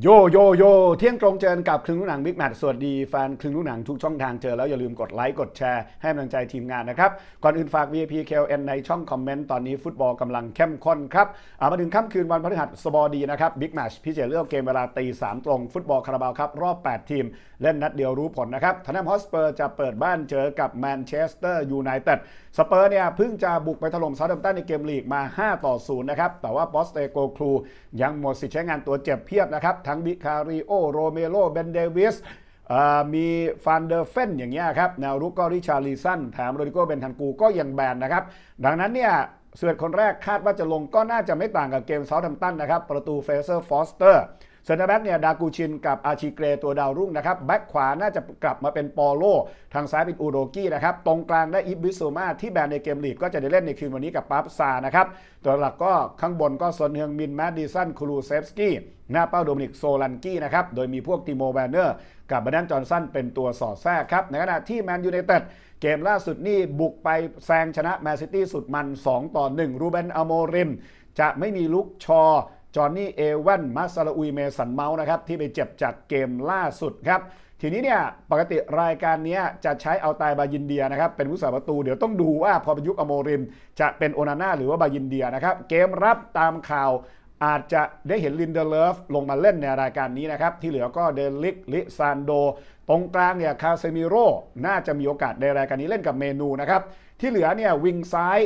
โยโยโยเที่ยงตรงเจอกับครึ่งลูกหนังบิ๊กแมทสวัสดีแฟนครึ่งลูกหนังทุกช่องทางเจอแล้วอย่าลืมกดไลค์กดแชร์ให้กำลังใจทีมงานนะครับ ก่อนอื่นฝาก VIP KLN ในช่องคอมเมนต์ตอนนี้ฟุตบอลกำลังเข้มข้นครับามาถึงค่ำคืนวันพฤหัสบดีนะครับบิ๊กแมทพี่เจเลือกเกมเวลาตีสามตรงฟุตบอลคาราบาวครับ รอบ 8 ทีม เล่นนัดเดียวรู้ผลนะครับทนแนมฮอสเปอร์จะเปิดบ้านเจอกับแมนเชสเตอร์ยูไนเต็ดสเปอร์เนี่ยเพิ่งจะบุกไปถล่มซาท์แฮมตันในเกมลีกมา5ต่อ0นะครับแต่ว่าบอสเตโกครูยังหมดสิทธิ์ใช้งานตัวเจ็บเพียบนะครับทั้งบิคาริโอโรเมโรเบนเดวิสมีฟันเดอร์เฟนอย่างเงี้ยครับแนวรุกก็ริชาร์ลีสันแถมโรดิโกเบนทันกูก็ยังแบนนะครับ ดังนั้นเนี่ยเสือคนแรกคาดว่าจะลงก็น่าจะไม่ต่างกับเกมเซาท์แฮมตันนะครับ ประตูเฟเซอร์ฟอสเตอร์ เซนเตอร์แบ็กเนี่ยดากูชินกับอาชิเกรตัวดาวรุ่งนะครับแบ็กขวาน่าจะกลับมาเป็นปอโล ทางซ้ายเป็นอูโรกี้นะครับตรงกลางได้อิบบิซูมาที่แบนในเกมลีกก็จะได้เล่นในคืนวันนี้กับปั๊บซานะครับตัวหลักก็ข้างบนก็ซนเฮืองมินแมดดิสันคูลูเซฟสกี้หน้าเป้าโดมินิกโซลันกี้นะครับโดยมีพวกติโมแวนเนอร์กับบันแดนจอห์นสันเป็นตัวสอดแทรกครับในขณะที่แมนยูไนเต็ดเกมล่าสุดนี่บุกไปแซงชนะแมนซิตี้สุดมัน 2 ต่อ 1 รูเบนอโมริม จะไม่มีลุกชอ จอห์นนี่เอเวนมาซาลาอุยเมสันเมาส์นะครับที่ไปเจ็บจากเกมล่าสุดครับทีนี้เนี่ยปกติรายการนี้จะใช้เอาตายบายินเดียนะครับเป็นผู้สาประตูเดี๋ยวต้องดูว่าพอเป็นยุคอโมริม จะเป็นโอนาน่าหรือว่าบายินเดียนะครับเกมรับตามข่าวอาจจะได้เห็นลินเดเลฟลงมาเล่นในรายการนี้นะครับ ที่เหลือก็เดลิกลิซานโด ตรงกลางเนี่ยคาเซมิโร่น่าจะมีโอกาสในรายการนี้เล่นกับเมนูนะครับ ที่เหลือเนี่ยวิงซ้าย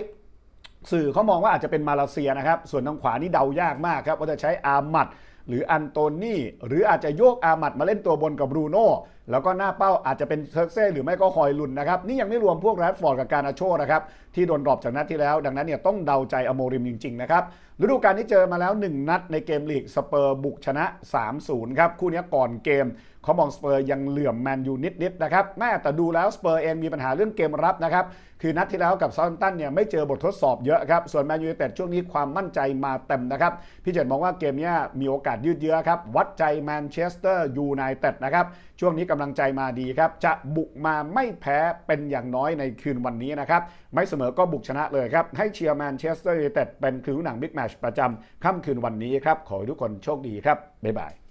สื่อเขามองว่าอาจจะเป็นมาเลเซียนะครับ ส่วนทางขวานี่เดายากมากครับว่าจะใช้อามัดหรืออันโตนี่ หรืออาจจะโยกอามัดมาเล่นตัวบนกับบรูโน่แล้วก็หน้าเป้าอาจจะเป็นเทอร์เซ่หรือไม่ก็ฮอยลุนนะครับ นี่ยังไม่รวมพวกแรดฟอร์ดกับการอาโชนะครับ ที่โดนดรอปจากนัดที่แล้ว ดังนั้นเนี่ยต้องเดาใจอโมริมจริง ๆ นะครับฤดูกาลนี้เจอมาแล้ว 1 นัดในเกมลีกสเปอร์บุกชนะ 3-0 ครับ คู่นี้ก่อนเกม เขามองสเปอร์ยังเหลื่อมแมนยูนิดๆนะครับแม่แต่ดูแล้วสเปอร์เองมีปัญหาเรื่องเกมรับนะครับคือนัดที่แล้วกับซา u ์ตันเนี่ยไม่เจอบททดสอบเยอะครับส่วนแมนยูแต่ช่วงนี้ความมั่นใจมาเต็มนะครับพี่เจตมองว่าเกมนี้มีโอกาสยืดเยื้อครับวัดใจแมนเชสเตอร์ยูไนเต็ดนะครับช่วงนี้กำลังใจมาดีครับจะบุกมาไม่แพ้เป็นอย่างน้อยในคืนวันนี้นะครับไม่เสมอก็บุกชนะเลยครับให้เชียร์แมนเชสเตอร์ยูไนเต็ดเป็นคืนหนังบิ๊กแมชประจำค่ำคืนวันนี้ครับขอให้ทุกคนโชคดีครับบ๊ายบาย